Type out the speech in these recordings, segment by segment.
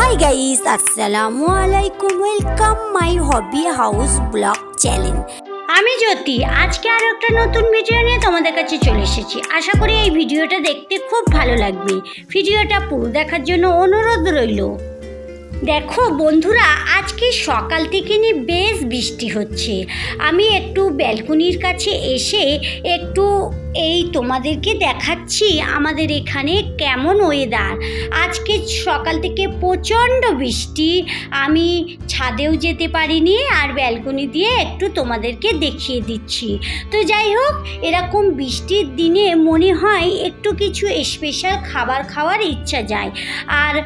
High guys আসসালামু আলাইকুম welcome my hobby house blog channel আমি জ্যোতি, আজকে আরও একটা নতুন ভিডিও নিয়ে তোমাদের কাছে চলে এসেছি। আশা করি এই ভিডিওটা দেখতে খুব ভালো লাগবে। ভিডিওটা পুরো দেখার জন্য অনুরোধ রইল। দেখো বন্ধুরা, আজকে সকাল থেকে নিয়ে বেশ বৃষ্টি হচ্ছে। আমি একটু ব্যালকনির কাছে এসে একটু এই তোমাদেরকে দেখাচ্ছি আমাদের এখানে কেমন ওয়েদার আজকে সকাল থেকে প্রচণ্ড বৃষ্টি। আমি ছাদেও যেতে পারিনি আর ব্যালকনি দিয়ে একটু তোমাদেরকে দেখিয়ে দিচ্ছি। তো যাই হোক, এরকম বৃষ্টির দিনে মনে হয় একটু কিছু স্পেশাল খাবার খাওয়ার ইচ্ছা যায়। আর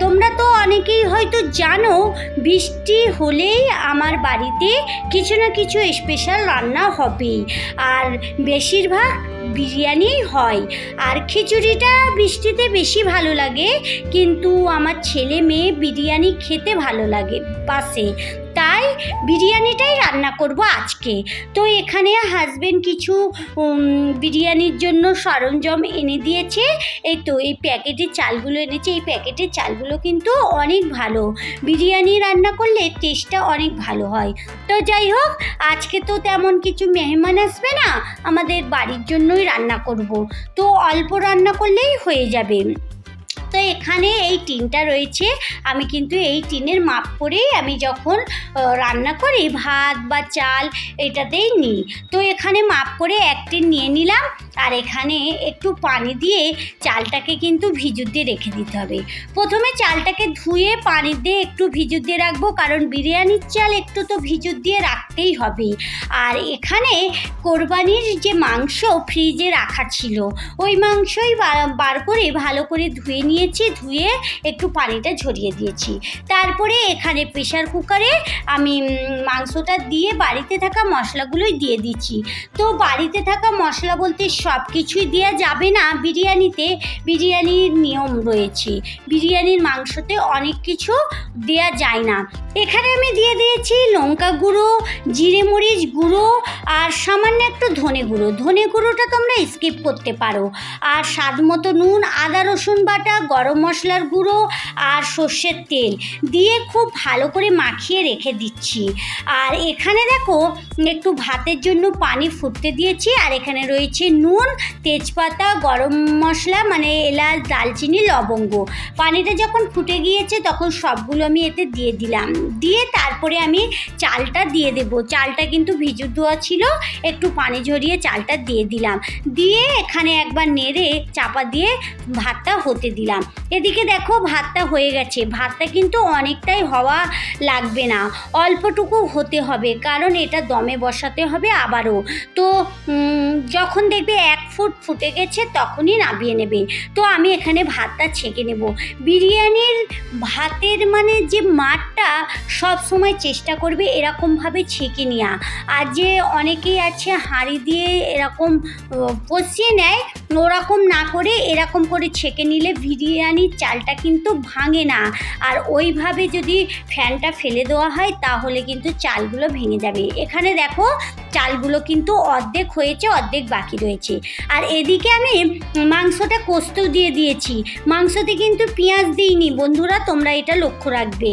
তোমরা তো অনেকেই হয়তো জানো, বৃষ্টি হলেই আমার বাড়িতে কিছু না কিছু স্পেশাল রান্না হবেই। আর বেশিরভাগ বিরিয়ানি হয়। আর খিচুড়িটা বৃষ্টিতে বেশি ভালো লাগে, কিন্তু আমার ছেলে মেয়ে বিরিয়ানি খেতে ভালো লাগে। পাশে তাই বিরিয়ানিটাই রান্না করব আজকে। তো এখানে হাজবেন্ড কিছু বিরিয়ানির জন্য সরঞ্জাম এনে দিয়েছে। এই তো, এই প্যাকেটের চালগুলো এনেছে। এই প্যাকেটের চালগুলো কিন্তু অনেক ভালো। বিরিয়ানি রান্না করলে টেস্টটা অনেক ভালো হয়। তো যাই হোক, আজকে তো তেমন কিছু মেহমান আসবে না। আমাদের বাড়ির জন্যই রান্না করব। তো অল্প রান্না করলেই হয়ে যাবে। তো এখানে এই টিনটা রয়েছে। আমি কিন্তু এই টিনের মাপ করেই আমি যখন রান্না করি, ভাত বা চাল এটাতেই নিই। তো এখানে মাপ করে এক টিন নিয়ে নিলাম, আর এখানে একটু পানি দিয়ে চালটাকে কিন্তু ভিজুর দিয়ে রেখে দিতে হবে। প্রথমে চালটাকে ধুয়ে পানি দিয়ে একটু ভিজুর দিয়ে রাখব, কারণ বিরিয়ানির চাল একটু তো ভিজুর দিয়ে রাখতেই হবে। আর এখানে কোরবানির যে মাংস ফ্রিজে রাখা ছিল, ওই মাংসই বার করে ভালো করে ধুয়ে নিয়েছি ধুয়ে একটু পানিটা ঝরিয়ে দিয়েছি। তারপরে এখানে প্রেশার কুকারে আমি মাংসটা দিয়ে বাড়িতে থাকা মশলাগুলোই দিয়ে দিচ্ছি। তো বাড়িতে থাকা মশলা বলতে সব কিছুই দেওয়া যাবে না বিরিয়ানিতে। বিরিয়ানির নিয়ম রয়েছে। বিরিয়ানির মাংসতে অনেক কিছু দেয়া যায় না। এখানে আমি দিয়ে দিয়েছি লঙ্কা গুঁড়ো, জিরে মরিচ গুঁড়ো আর সামান্য একটু ধনে গুঁড়ো। ধনে গুঁড়োটা তোমরা স্কিপ করতে পারো। আর স্বাদ মতো নুন, আদা, রসুন বাটা গরম মশলার গুঁড়ো আর সর্ষের তেল দিয়ে খুব ভালো করে মাখিয়ে রেখে দিচ্ছি। আর এখানে দেখো, একটু ভাতের জন্য পানি ফুটতে দিয়েছি। আর এখানে রয়েছে নুন, তেজপাতা, গরম মশলা মানে এলাচ দালচিনি লবঙ্গ। পানিটা যখন ফুটে গিয়েছে, তখন সবগুলো আমি এতে দিয়ে দিলাম। দিয়ে তারপরে আমি চালটা দিয়ে দেব। চালটা কিন্তু ভিজু দেওয়া ছিল, একটু পানি ঝরিয়ে চালটা দিয়ে দিলাম। দিয়ে এখানে একবার নেড়ে চাপা দিয়ে ভাতটা হতে দিলাম। এদিকে দেখো ভাতটা হয়ে গেছে। ভাতটা কিন্তু অনেকটাই হওয়া লাগবে না। অল্পটুকু হতে হবে, কারণ এটা দমে বসাতে হবে আবারও। তো যখন দেখবে এক ফুট ফুটে গেছে তখনই নামিয়ে নেবে। তো আমি এখানে ভাতটা ছেঁকে নেব। বিরিয়ানির ভাতের মানে যে মাঠটা সব সময় চেষ্টা করবে এরকমভাবে ছেঁকে নেওয়া আর যে অনেকেই আছে হাঁড়ি দিয়ে এরকম কষিয়ে নেয়, ওরকম না করে এরকম করে ছেঁকে নিলে বিরিয়ানির চালটা কিন্তু ভাঙে না। আর ওইভাবে যদি ফ্যানটা ফেলে দেওয়া হয়, তাহলে কিন্তু চালগুলো ভেঙে যাবে। এখানে দেখো, চালগুলো কিন্তু অর্ধেক হয়েছে, অর্ধেক বাকি রয়েছে। আর এদিকে আমি মাংসটা কোস্ত দিয়ে দিয়েছি। মাংসতে কিন্তু পেঁয়াজ দিইনি। বন্ধুরা, তোমরা এটা লক্ষ্য রাখবে।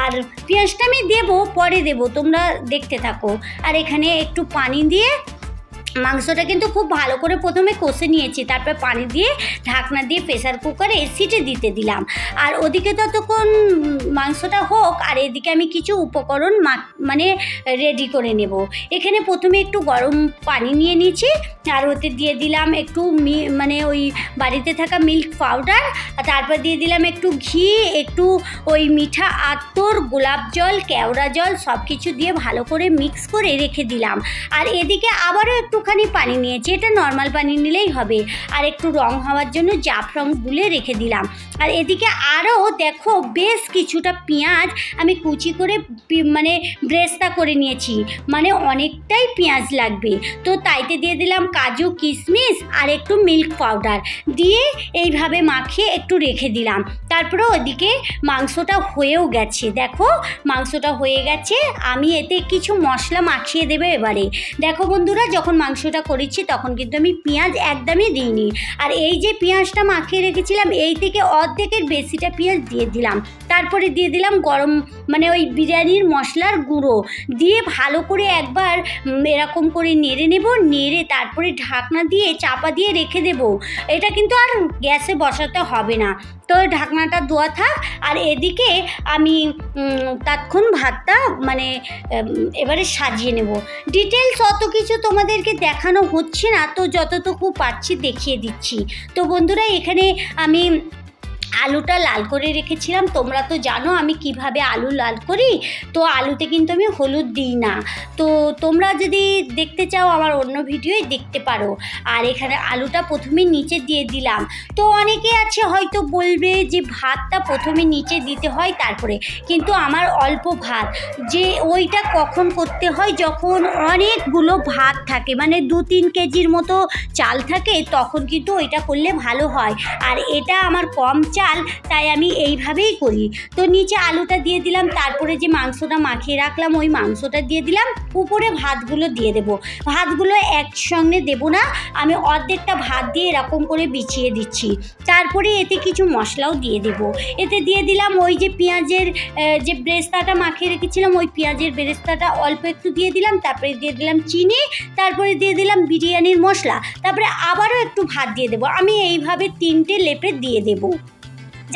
আর পেঁয়াজটা আমি দেবো, পরে দেবো, তোমরা দেখতে থাকো। আর এখানে একটু পানি দিয়ে মাংসটা কিন্তু খুব ভালো করে প্রথমে কষে নিয়েছি, তারপর পানি দিয়ে ঢাকনা দিয়ে প্রেসার কুকারে সিটে দিতে দিলাম। আর ওদিকে ততক্ষণ মাংসটা হোক, আর এদিকে আমি কিছু উপকরণ মানে রেডি করে নেব। এখানে প্রথমে একটু গরম পানি নিয়ে নিয়েছি, আর ওতে দিয়ে দিলাম একটু মানে ওই বাড়িতে থাকা মিল্ক পাউডার আর তারপর দিয়ে দিলাম একটু ঘি, একটু ওই মিঠা আতর, গোলাপ জল, কেওড়া জল সব কিছু দিয়ে ভালো করে মিক্স করে রেখে দিলাম। আর এদিকে আবারও একটুখানি পানি নিয়েছি, এটা নর্মাল পানি নিলেই হবে। আর একটু রং হওয়ার জন্য জাফরং গুলে রেখে দিলাম। আর এদিকে আরও দেখো বেশ কিছুটা পেঁয়াজ আমি কুচি করে মানে ব্রেস্তা করে নিয়েছি। মানে অনেকটাই পেঁয়াজ লাগবে। তো তাইতে দিয়ে দিলাম কাজু কিশমিশ আর একটু মিল্ক পাউডার দিয়ে এইভাবে মাখিয়ে একটু রেখে দিলাম। তারপরে ওদিকে মাংসটা হয়েও গেছে। দেখো মাংসটা হয়ে গেছে, আমি এতে কিছু মশলা মাখিয়ে দেবে এবারে। দেখো বন্ধুরা, যখন মাংস মাংসটা করেছি, তখন কিন্তু আমি পেঁয়াজ একদমই দিইনি। আর এই যে পেঁয়াজটা মাখিয়ে রেখেছিলাম, এই থেকে অর্ধেকের বেশিটা পেঁয়াজ দিয়ে দিলাম। তারপরে দিয়ে দিলাম গরম মানে ওই বিরিয়ানির মশলার গুঁড়ো। দিয়ে ভালো করে একবার এরকম করে নেড়ে নেব, নেড়ে তারপরে ঢাকনা দিয়ে চাপা দিয়ে রেখে দেব। এটা কিন্তু আর গ্যাসে বসাতে হবে না। তো ঢাকনাটা ধোয়া থাক, আর এদিকে আমি তৎক্ষণ ভাতটা মানে এবারে সাজিয়ে নেব। ডিটেলস অত কিছু তোমাদেরকে দেখানো হচ্ছে না, তো যতটুকু পারছি দেখিয়ে দিচ্ছি। তো বন্ধুরা, এখানে আমি আলুটা লাল করে রেখেছিলাম। তোমরা তো জানো আমি কীভাবে আলু লাল করি। তো আলুতে কিন্তু আমি হলুদ দিই না। তো তোমরা যদি দেখতে চাও আমার অন্য ভিডিওই দেখতে পারো। আর এখানে আলুটা প্রথমে নিচে দিয়ে দিলাম। তো অনেকে আছে হয়তো বলবে যে ভাতটা প্রথমে নিচে দিতে হয় তারপরে। কিন্তু আমার অল্প ভাত। যে ওইটা কখন করতে হয় যখন অনেকগুলো ভাত থাকে মানে দু তিন কেজির মতো চাল থাকে, তখন কিন্তু ওইটা করলে ভালো হয়। আর এটা আমার কম চাল তাই আমি এইভাবেই করি। তো নিচে আলুটা দিয়ে দিলাম, তারপরে যে মাংসটা মাখিয়ে রাখলাম, ওই মাংসটা দিয়ে দিলাম, উপরে ভাতগুলো দিয়ে দেবো। ভাতগুলো একসঙ্গে দেবো না, আমি অর্ধেকটা ভাত দিয়ে এরকম করে বিছিয়ে দিচ্ছি। তারপরে এতে কিছু মশলাও দিয়ে দেবো। এতে দিয়ে দিলাম ওই যে পেঁয়াজের যে ব্রেস্তাটা মাখিয়ে রেখেছিলাম, ওই পেঁয়াজের ব্রেস্তাটা অল্প একটু দিয়ে দিলাম, তারপরে দিয়ে দিলাম চিনি, তারপরে দিয়ে দিলাম বিরিয়ানির মশলা, তারপরে আবারও একটু ভাত দিয়ে দেবো। আমি এইভাবে তিনটে লেপে দিয়ে দেবো।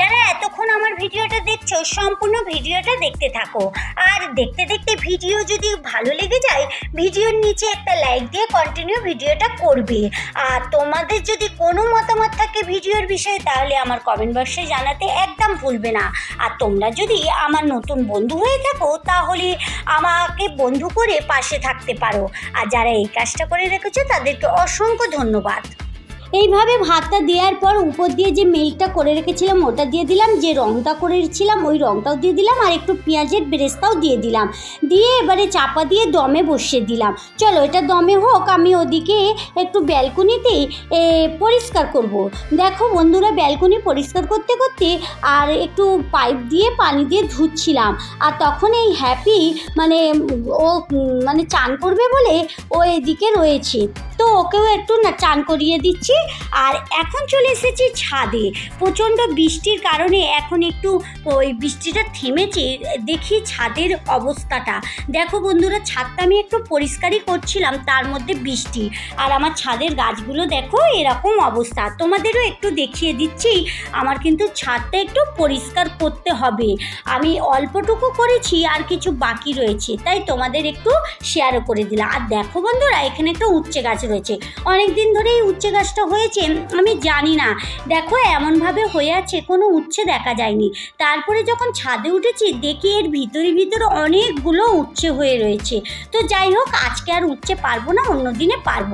যারা এতক্ষণ আমার ভিডিওটা দেখছ, সম্পূর্ণ ভিডিওটা দেখতে থাকো। আর দেখতে দেখতে ভিডিও যদি ভালো লেগে যায়, ভিডিওর নিচে একটা লাইক দিয়ে কন্টিনিউ ভিডিওটা করবে। আর তোমাদের যদি কোনো মতামত থাকে ভিডিওর বিষয়ে, তাহলে আমার কমেন্ট বক্সে জানাতে একদম ভুলবে না। আর তোমরা যদি আমার নতুন বন্ধু হয়ে থাকো, তাহলে আমাকে বন্ধু করে পাশে থাকতে পারো। আর যারা এই কাজটা করে রেখেছো, তাদেরকে অসংখ্য ধন্যবাদ। এইভাবে ভাতটা দেওয়ার পর উপর দিয়ে যে মিল্কটা করে রেখেছিলাম, ওটা দিয়ে দিলাম, যে রঙটা করেছিলাম ওই রঙটাও দিয়ে দিলাম, আর একটু পেঁয়াজের বেরেস্তাও দিয়ে দিলাম। দিয়ে এবারে চাপা দিয়ে দমে বসিয়ে দিলাম। চলো এটা দমে হোক, আমি ওদিকে একটু ব্যালকনিতেই পরিষ্কার করব। দেখো বন্ধুরা, ব্যালকনি পরিষ্কার করতে করতে আর একটু পাইপ দিয়ে পানি দিয়ে ধুচ্ছিলাম। আর তখন এই হ্যাপি মানে ও মানে চান করবে বলে ও এদিকে রয়েছে। তো ওকেও একটু না চান করিয়ে দিচ্ছি। আর এখন চলে এসেছি ছাদে। প্রচণ্ড বৃষ্টির কারণে এখন একটু ওই বৃষ্টিটা থেমেছে। দেখি ছাদের অবস্থাটা। দেখো বন্ধুরা, ছাদটা আমি একটু পরিষ্কারই করছিলাম, তার মধ্যে বৃষ্টি। আর আমার ছাদের গাছগুলো দেখো, এরকম অবস্থা। তোমাদেরও একটু দেখিয়ে দিচ্ছি, আমার কিন্তু ছাদটা একটু পরিষ্কার করতে হবে। আমি অল্পটুকু করেছি, আর কিছু বাকি রয়েছে। তাই তোমাদের একটু শেয়ারও করে দিলাম। আর দেখো বন্ধুরা, এখানে তো উচ্ছে গাছ রয়েছে অনেক দিন ধরে এই উচ্ছে গাছটা হয়েছে, আমি জানি না। দেখো, এমনভাবে হয়ে আছে, কোনো উচ্ছে দেখা যায়নি। তারপরে যখন ছাদে উঠেছি, দেখি এর ভিতরে ভিতরে অনেকগুলো উচ্ছে হয়ে রয়েছে। তো যাই হোক, আজকে আর উচ্ছে পারব না, অন্য দিনে পারব।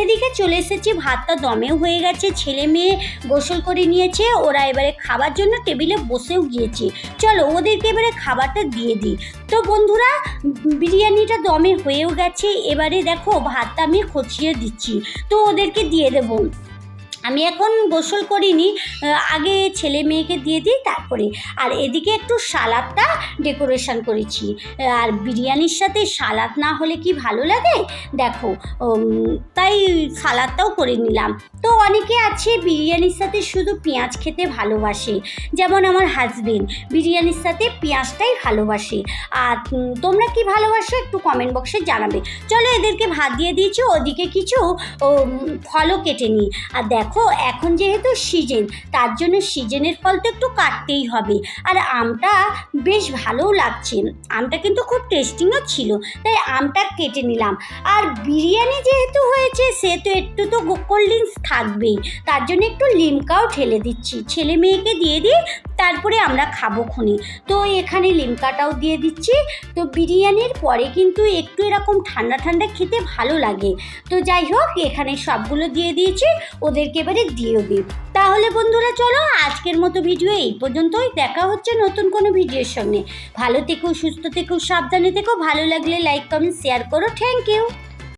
এদিকে চলে এসেছি, ভাতটা দমেও হয়ে গেছে, ছেলে মেয়ে গোসল করে নিয়েছে, ওরা এবারে খাবার জন্য টেবিলে বসেও গিয়েছে। চলো, ওদেরকে এবারে খাবারটা দিয়ে দিই। তো বন্ধুরা, বিরিয়ানিটা দমে হয়েও গেছে, এবারে দেখো, ভাতটা আমি খচিয়ে দিচ্ছি। তো ওদেরকে দিয়ে দেবো। আমি এখন গোসল করিনি আগে ছেলে মেয়েকে দিয়ে দিই তারপরে। আর এদিকে একটু সালাদটা ডেকোরেশন করেছি। আর বিরিয়ানির সাথে সালাদ না হলে কি ভালো লাগে? দেখো তাই সালাদটাও করে নিলাম। তো অনেকে আছে বিরিয়ানির সাথে শুধু পেঁয়াজ খেতে ভালোবাসে, যেমন আমার হাজবেন্ড বিরিয়ানির সাথে পেঁয়াজটাই ভালোবাসে। আর তোমরা কি ভালোবাসো একটু কমেন্ট বক্সে জানাবে। চলো এদেরকে ভাত দিয়ে দিয়েছি, ওদিকে কিছু ফলও কেটে নিই। আর দেখো এখন যেহেতু সিজন তার জন্য সিজনের ফল তো একটু কাটতেই হবে। আর আমটা বেশ ভালোও লাগছে। আমটা কিন্তু খুব টেস্টিংও ছিল, তাই আমটা কেটে নিলাম। আর বিরিয়ানি যেহেতু হয়েছে, সে তো একটু তো কোল্ড ড্রিঙ্কস থাকবেই। তার জন্য একটু লিমকাও ঠেলে দিচ্ছি। ছেলে মেয়েকে দিয়ে দিই তারপরে আমরা খাব খুনি। তো এখানে লিমকাটাও দিয়ে দিচ্ছি। তো বিরিয়ানির পরে কিন্তু একটু এরকম ঠান্ডা ঠান্ডা খেতে ভালো লাগে। তো যাই হোক, এখানে সবগুলো দিয়ে দিয়েছি। ওদেরকে এবারে দিয়েও দিই। তাহলে বন্ধুরা, চলো আজকের মতো ভিডিও এই পর্যন্তই। দেখা হচ্ছে নতুন কোনো ভিডিওর সঙ্গে। ভালো থেকো, সুস্থ থেকো, সাবধানে থেকো। ভালো লাগলে লাইক কমেন্ট শেয়ার করো। Thank you